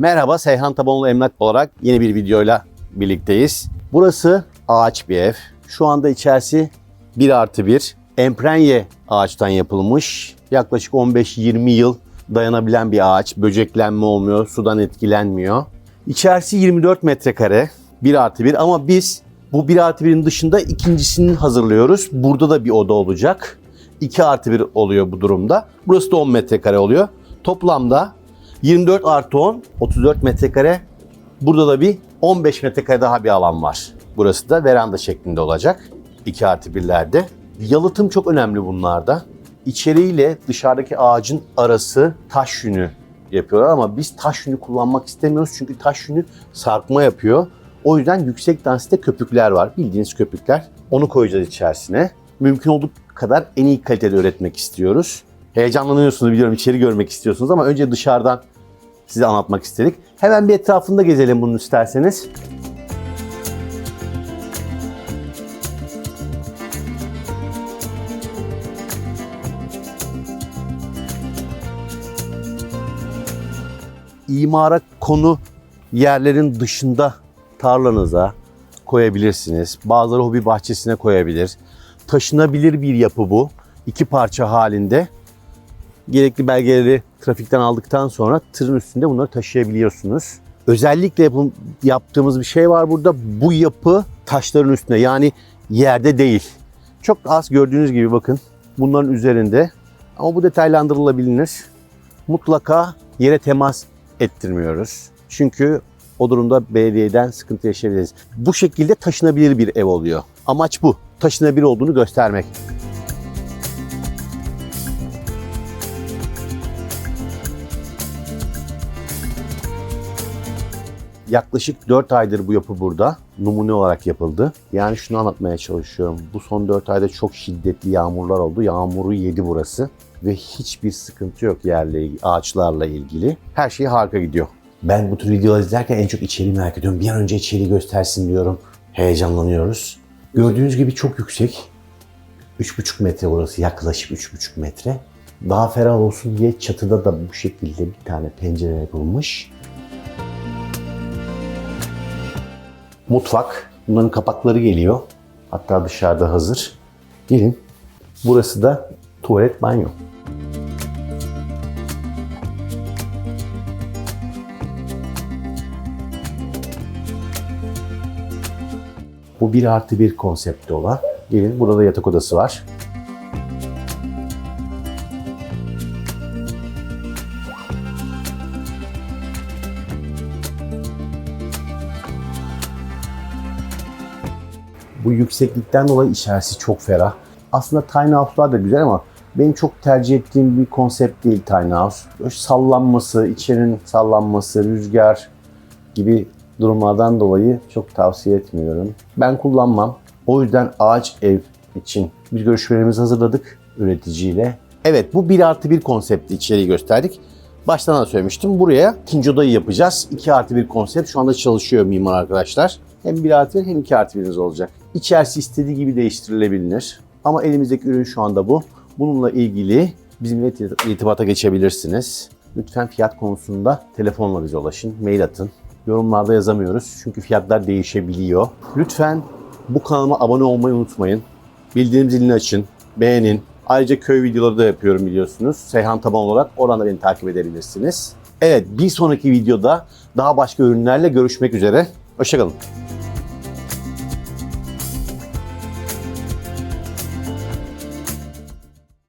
Merhaba Seyhan Tabanlı Emlak olarak yeni bir videoyla birlikteyiz. Burası ağaç bir ev. Şu anda içerisi 1 artı 1. Emprenye ağaçtan yapılmış. Yaklaşık 15-20 yıl dayanabilen bir ağaç. Böceklenme olmuyor, sudan etkilenmiyor. İçerisi 24 metrekare. 1 artı 1 ama biz bu 1 artı 1'in dışında ikincisini hazırlıyoruz. Burada da bir oda olacak. 2 artı 1 oluyor bu durumda. Burası da 10 metrekare oluyor. Toplamda 24 artı 10, 34 metrekare. Burada da bir 15 metrekare daha bir alan var. Burası da veranda şeklinde olacak. 2 artı 1'lerde. Yalıtım çok önemli bunlarda. İçeriğiyle dışarıdaki ağacın arası taş yünü yapıyorlar ama biz taş yünü kullanmak istemiyoruz çünkü taş yünü sarkma yapıyor. O yüzden yüksek densite köpükler var. Bildiğiniz köpükler. Onu koyacağız içerisine. Mümkün olduğu kadar en iyi kalitede üretmek istiyoruz. Heyecanlanıyorsunuz biliyorum içeri görmek istiyorsunuz ama önce dışarıdan size anlatmak istedik. Hemen bir etrafında gezelim bunu isterseniz. imara konu yerlerin dışında tarlanıza koyabilirsiniz. Bazıları hobi bahçesine koyabilir. Taşınabilir bir yapı bu. İki parça halinde. Gerekli belgeleri trafikten aldıktan sonra tırın üstünde bunları taşıyabiliyorsunuz. Özellikle yapım, yaptığımız bir şey var burada. Bu yapı taşların üstünde yani yerde değil. Çok az gördüğünüz gibi bakın bunların üzerinde. Ama bu detaylandırılabilir. Mutlaka yere temas ettirmiyoruz. Çünkü o durumda belediyeden sıkıntı yaşayabiliriz. Bu şekilde taşınabilir bir ev oluyor. Amaç bu. Taşınabilir olduğunu göstermek. Yaklaşık 4 aydır bu yapı burada. Numune olarak yapıldı. Yani şunu anlatmaya çalışıyorum. Bu son 4 ayda çok şiddetli yağmurlar oldu. Yağmuru yedi burası. Ve hiçbir sıkıntı yok yerle ağaçlarla ilgili. Her şey harika gidiyor. Ben bu tür videoları izlerken en çok içeriği merak ediyorum. Bir an önce içeriği göstersin diyorum. Heyecanlanıyoruz. Gördüğünüz gibi çok yüksek. 3,5 metre burası yaklaşık 3,5 metre. Daha ferah olsun diye çatıda da bu şekilde bir tane pencere yapılmış. Mutfak. Bunların kapakları geliyor. Hatta dışarıda hazır. Gelin. Burası da tuvalet banyo. Bu bir artı bir konsepti olan. Gelin burada da yatak odası var. Bu yükseklikten dolayı içerisi çok ferah. Aslında tiny house'lar da güzel ama benim çok tercih ettiğim bir konsept değil tiny house. Böyle sallanması, içerinin sallanması, rüzgar gibi durumlardan dolayı çok tavsiye etmiyorum. Ben kullanmam. O yüzden ağaç ev için bir görüşmelerimizi hazırladık üreticiyle. Evet bu 1 artı 1 konseptli içeriği gösterdik. Baştan da söylemiştim. Buraya ikinci odayı yapacağız. 2 artı 1 konsept şu anda çalışıyor mimar arkadaşlar. Hem 1 artı 1 hem 2 artı 1'iniz olacak. İçerisi istediği gibi değiştirilebilir. Ama elimizdeki ürün şu anda bu. Bununla ilgili bizimle irtibata geçebilirsiniz. Lütfen fiyat konusunda telefonla bize ulaşın, mail atın. Yorumlarda yazamıyoruz çünkü fiyatlar değişebiliyor. Lütfen bu kanalıma abone olmayı unutmayın. Bildirim zilini açın, beğenin. Ayrıca köy videoları da yapıyorum biliyorsunuz. Seyhan Taban olarak oradan da beni takip edebilirsiniz. Evet bir sonraki videoda daha başka ürünlerle görüşmek üzere. Hoşçakalın.